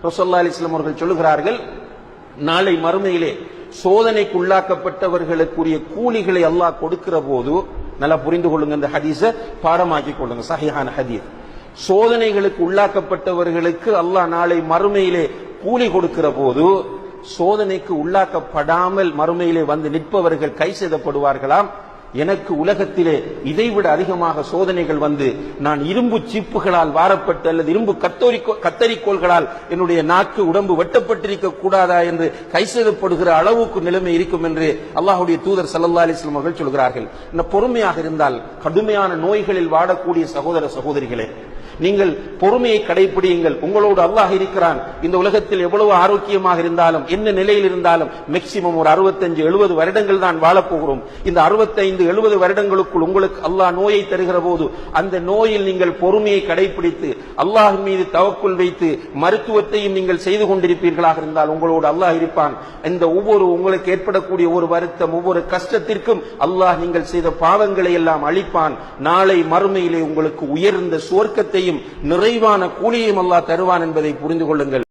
ரசோல்லா அலிஸ்லாம் அவர்கள் சொல்லுகிறார்கள் நாளை மறுமையிலே சோதனைக்கு உள்ளாக்கப்பட்டவர்களுக்குரிய கூலிகளை அல்லாஹ் கொடுக்கிற போது நல்லா புரிந்து கொள்ளுங்க இந்த ஹதீஸ பாடமாக்கி கொள்ளுங்க சஹிஹான ஹதீஸ். சோதனைகளுக்கு உள்ளாக்கப்பட்டவர்களுக்கு அல்லாஹ் நாளை மறுமையிலே கூலி கொடுக்கிற போது சோதனைக்கு உள்ளாக்கப்படாமல் மறுமையிலே வந்து நிற்பவர்கள் கை செய்தப்படுவார்களாம் எனக்கு உலகத்திலே இதைவிட அதிகமாக சோதனைகள் வந்து நான் இரும்பு சீப்புகளால் வாரப்பட்டு அல்லது இரும்பு கத்தோரிக்கோ கத்தரிக்கோள்களால் என்னுடைய நாக்கு உடம்பு வெட்டப்பட்டிருக்க கூடாதா என்று கை செய்தப்படுகிற அளவுக்கு நிலைமை இருக்கும் என்று அல்லாஹுடைய தூதர் சல்லா அலிஸ்லாம் அவர்கள் சொல்கிறார்கள். இந்த பொறுமையாக இருந்தால் கடுமையான நோய்களில் வாடக்கூடிய சகோதர சகோதரிகளே நீங்கள் பொறுமையை கடைபிடியுங்கள் உங்களோடு அல்லாஹ் இருக்கிறான். இந்த உலகத்தில் எவ்வளவு ஆரோக்கியமாக இருந்தாலும் என்ன நிலையில் இருந்தாலும் மேக்சிமம் ஒரு அறுபத்தஞ்சு எழுபது வருடங்கள் தான் வாழப்போகிறோம் இந்த அறுபத்தைந்து எழுபது வருடங்களுக்குள் உங்களுக்கு அல்லாஹ் நோயை தருகிற போது அந்த நோயில் நீங்கள் பொறுமையை கடைபிடித்து அல்லாஹ் மீது தவக்குள் வைத்து மருத்துவத்தையும் நீங்கள் செய்து கொண்டிருப்பீர்களாக இருந்தால் உங்களோடு அல்லாஹ் இருப்பான். இந்த ஒவ்வொரு உங்களுக்கு ஏற்படக்கூடிய ஒரு வருத்தம் ஒவ்வொரு கஷ்டத்திற்கும் அல்லாஹ் நீங்கள் செய்த பாவங்களை எல்லாம் அழிப்பான். நாளை மறுமையிலே உங்களுக்கு உயர்ந்த நிறைவான கூலியையும் அல்லாஹ் தருவான் என்பதை புரிந்து கொள்ளுங்கள்.